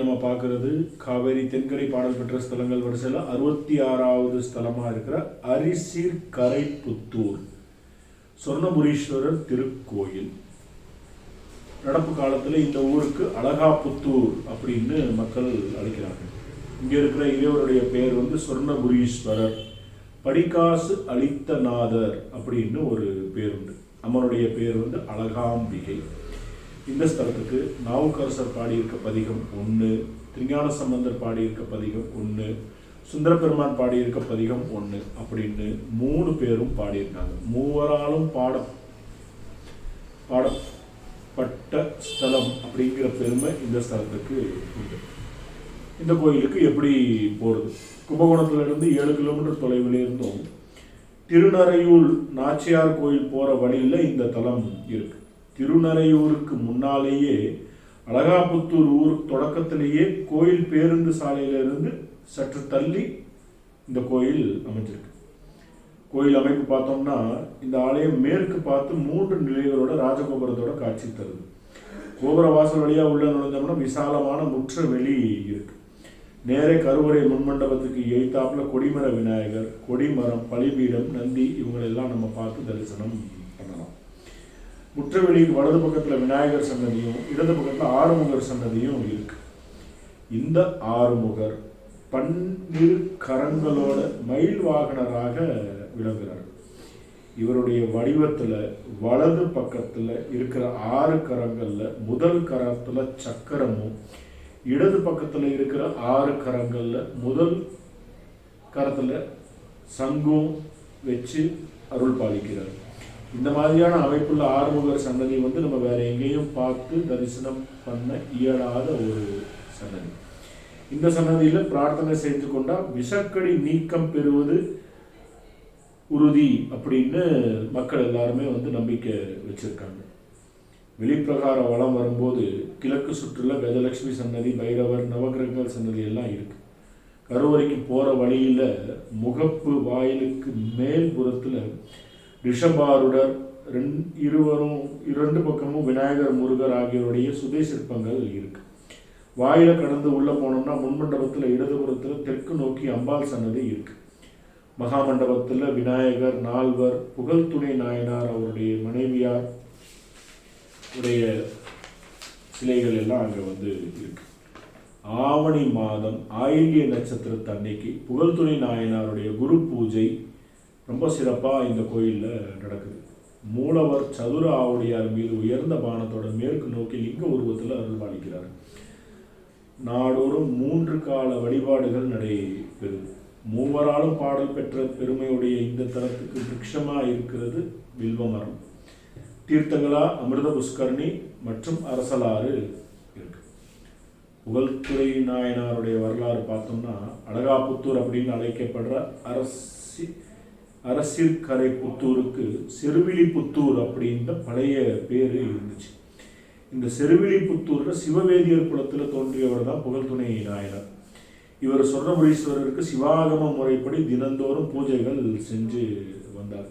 நம்ம பார்க்கறது காவேரி தென்கரை பாடல் பெற்ற ஸ்தலங்கள் வரிசையில் அறுபத்தி ஆறாவது ஸ்தலமாக இருக்கிற அரிசீர் கரைப்புத்தூர் சொர்ணபுரீஸ்வரர் திருக்கோயில். நடப்பு காலத்தில் இந்த ஊருக்கு அழகாப்புத்தூர் அப்படின்னு மக்கள் அழைக்கிறார்கள் இங்கே இருக்கிற இறைவருடைய பெயர் வந்து சொர்ணபுரீஸ்வரர். படிக்காசு அளித்தநாதர் அப்படின்னு ஒரு பேர் உண்டு அம்மனுடைய பேர் வந்து அழகாம்பிகை. இந்த ஸ்தலத்துக்கு நாவுக்கரசர் பாடியிருக்க பதிகம் ஒன்று திருஞான சம்பந்தர் பாடியிருக்க பதிகம் ஒன்று சுந்தரபெருமான் பாடியிருக்க பதிகம் ஒன்று அப்படின்னு மூணு பேரும் பாடியிருக்காங்க. மூவராலும் பாட பாடப்பட்ட ஸ்தலம் அப்படிங்கிற பெருமை இந்த ஸ்தலத்துக்கு உண்டு. இந்த கோயிலுக்கு எப்படி போகிறது கும்பகோணத்திலிருந்து ஏழு கிலோமீட்டர் தொலைவில் இருந்தும். திருநறையூர் நாச்சியார் கோயில் போகிற வழியில் இந்த தலம் இருக்குது திருநறையூருக்கு முன்னாலேயே அழகாபுத்தூர் ஊர் தொடக்கத்திலேயே கோயில் பேருந்து சாலையிலிருந்து சற்று தள்ளி இந்த கோயில் அமைஞ்சிருக்கு. கோயில் அமைப்பு பார்த்தோம்னா இந்த ஆலயம் மேற்கு பார்த்து மூன்று நிலைகளோட ராஜகோபுரத்தோட காட்சி தருது. கோபுர வாசல் வழியாக உள்ள நுழைஞ்சோம்னா விசாலமான முற்ற வெளி இருக்கு. நேரே கருவறை முன்மண்டபத்துக்கு எய்த்தாப்புல கொடிமர விநாயகர் கொடிமரம் பலிபீடம் நந்தி இவங்களெல்லாம் நம்ம பார்த்து தரிசனம். முற்றவெளிக்கு வலது பக்கத்தில் விநாயகர் சன்னதியும் இடது பக்கத்தில் ஆறுமுகர் சன்னதியும் இருக்கு. இந்த ஆறுமுகர் பன்னிரு கரங்களோட மயில் வாகனராக விளங்குகிறார் இவருடைய வடிவத்தில் வலது பக்கத்தில் இருக்கிற ஆறு கரங்களில் முதல் கரத்தில் சக்கரமும் இடது பக்கத்தில் இருக்கிற ஆறு கரங்களில் முதல் கரத்தில் சங்கும் வச்சு அருள் பாலிக்கிறார். இந்த மாதிரியான அமைப்புள்ள ஆறுமுகர் சன்னதி வந்து நம்ம வேற எங்கேயும் பார்த்து தரிசனம் பண்ண இயலாத ஒரு சன்னதி இந்த சன்னதியில் பிரார்த்தனை செய்து கொண்டா விஷக்கடி நீக்கம் பெறுவது உறுதி அப்படின்னு மக்கள் எல்லாருமே வந்து நம்பிக்கை வச்சிருக்காங்க. வெளிப்பிரகார வளம் வரும்போது கிழக்கு சுற்றுல கஜலட்சுமி சன்னதி பைரவர் நவகிரகங்கள் சன்னதி எல்லாம் இருக்கு. கருவறைக்கு போற வழியில முகப்பு வாயிலுக்கு மேல் புறத்துல ரிஷபாருடர் ரெண் இருவரும் இரண்டு பக்கமும் விநாயகர் முருகர் ஆகியோருடைய சுதை சிற்பங்கள் இருக்கு. வாயில கடந்து உள்ள போனோம்னா முன்மண்டபத்தில் இடதுபுறத்தில் தெற்கு நோக்கி அம்பாள் சன்னதி இருக்கு. மகாமண்டபத்தில் விநாயகர் நால்வர் புகழ்துணை நாயனார் அவருடைய மனைவியார் உடைய சிலைகள் எல்லாம் அங்கே வந்து இருக்கு. ஆவணி மாதம் ஆயில்ய நட்சத்திரத்து அன்னைக்கு புகழ்துணை நாயனாருடைய குரு பூஜை ரொம்ப சிறப்பாக இந்த கோயிலில் நடக்குது. மூலவர் சதுர ஆவுடையார் மீது உயர்ந்த பானத்தோட மேற்கு நோக்கி லிங்க உருவத்தில் அருள்பாலிக்கிறார் நாடோறும் மூன்று கால வழிபாடுகள் நடைபெறுது மூவராலும் பாடல் பெற்ற பெருமையுடைய இந்த தலத்துக்கு விருட்சமாக இருக்கிறது வில்வமரம் தீர்த்தங்களா அமிர்த புஷ்கரணி மற்றும் அரசலாறு இருக்கு. புகழ்துறை நாயனாருடைய வரலாறு பார்த்தோம்னா அழகாபுத்தூர் அப்படின்னு அழைக்கப்படுற அரசி அரசிற்கரை புத்தூருக்கு செருவிழிப்புத்தூர் அப்படின்ற பழைய பேர் இருந்துச்சு. இந்த செருவிலிபுத்தூர்ல சிவவேதியர் குலத்தில் தோன்றியவர் தான் புகழ்துணை நாயனார் இவர் சொர்ணபுரீஸ்வரருக்கு சிவாகம முறைப்படி தினந்தோறும் பூஜைகள் செஞ்சு வந்தார்.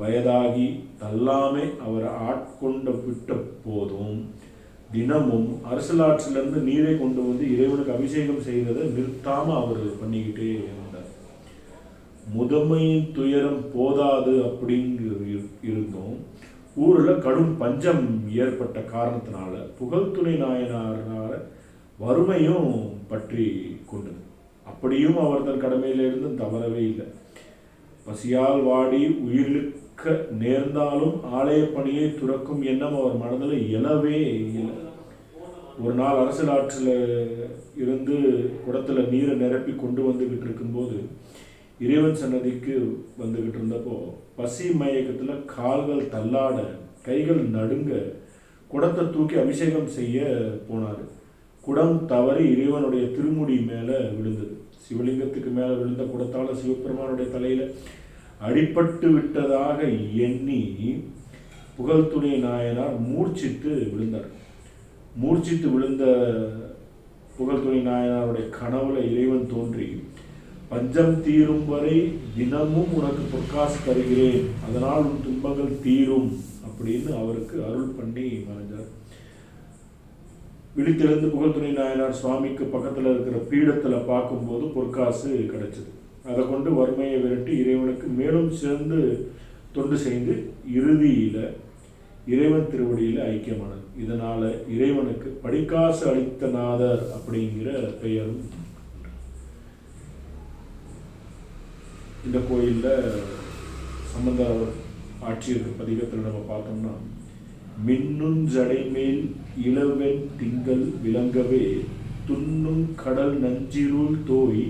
வயதாகி தல்லாமே அவர் ஆட்கொண்ட விட்ட போதும் தினமும் அரசலாற்றிலிருந்து நீரை கொண்டு வந்து இறைவனுக்கு அபிஷேகம் செய்ததை நிறுத்தாம அவர் பண்ணிக்கிட்டே இருந்தார் முதுமையின் துயரம் போதாது அப்படிங்கிறது இரு- இருந்தும் ஊரில் கடும் பஞ்சம் ஏற்பட்ட காரணத்தினால புகழ்துணை நாயனார வறுமையும் பற்றி கொண்டது. அப்படியும் அவர் தன் கடமையிலிருந்து தவறவே இல்லை. பசியால் வாடி உயிரிழக்க நேர்ந்தாலும் ஆலய பணியை துறக்கும் எண்ணம் அவர் மனதில் இயலவே இல்லை. ஒரு நாள் அரசியல் ஆற்றில் இருந்து குடத்தில் நீரை நிரப்பி கொண்டு வந்துகிட்டு இருக்கும்போது இறைவன் சன்னதிக்கு வந்துக்கிட்டு இருந்தப்போ பசி மயக்கத்தில் கால்கள் தள்ளாட கைகள் நடுங்க குடத்தை தூக்கி அபிஷேகம் செய்ய போனார். குடம் தவறி இறைவனுடைய திருமுடி மேலே விழுந்தது. சிவலிங்கத்துக்கு மேலே விழுந்த குடத்தால் சிவபெருமானுடைய தலையில் அடிபட்டு விட்டதாக எண்ணி புகழ்துணை நாயனார் மூர்ச்சித்து விழுந்தார். மூர்ச்சித்து விழுந்த புகழ்துணை நாயனாருடைய கனவுல இறைவன் தோன்றி பஞ்சம் தீரும் வரை தினமும் உனக்கு பொற்காசு தருகிறேன். அதனால் உன் துன்பங்கள் தீரும் அப்படின்னு அவருக்கு அருள் பண்ணி மறைஞ்சார் விழித்தெழுந்து புகழ்துணை நாயனார் சுவாமிக்கு பக்கத்தில் இருக்கிற பீடத்தில் பார்க்கும்போது பொற்காசு கிடைச்சது. அதை கொண்டு வறுமையை விரட்டி இறைவனுக்கு மேலும் சேர்ந்து தொண்டு செய்து இறுதியில் இறைவன் திருவடியில் ஐக்கியமானது இதனால இறைவனுக்கு படிக்காசு அளித்த நாதர் அப்படிங்கிற பெயரும் இந்த கோயிலில் சம்பந்த அவர் பதிகத்தில் நம்ம பார்த்தோம்னா மின்னும் ஜடைமேல் இளவெண் திங்கள் விளங்கவே துண்ணும் கடல் நஞ்சிருள் தோய்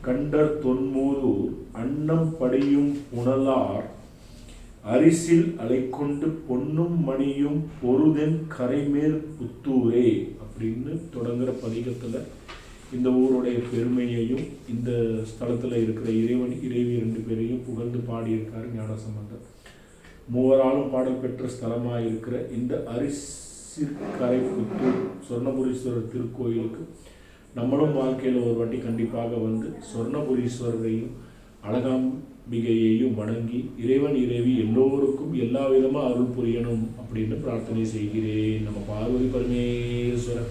கண்டர் தொன்மூதூர் அன்னம் படியும் புனலார் அரிசில் அலைக்கொண்டு பொன்னும் மணியும் பொருதென் கரைமேல் புத்தூரே அப்படின்னு தொடங்குற பதிகத்தில் இந்த ஊருடைய பெருமையையும் இந்த ஸ்தலத்தில் இருக்கிற இறைவன் இறைவி ரெண்டு பேரையும் புகழ்ந்து பாடியிருக்கார் ஞானசம்பந்தர். மூவராலும் பாடல் பெற்ற ஸ்தலமாக இருக்கிற இந்த அரிசிற்கரை புத்தூர் சொர்ணபுரீஸ்வரர் திருக்கோயிலுக்கு நம்மளும் வாழ்க்கையில் ஒரு வாட்டி கண்டிப்பாக வந்து சொர்ணபுரீஸ்வரரையும் அழகாம்பிகையையும் வணங்கி இறைவன் இறைவி எல்லோருக்கும் எல்லா விதமாக அருள் புரியணும் அப்படின்னு பிரார்த்தனை செய்கிறேன். நம்ம பார்வதி பரமேஸ்வரர்.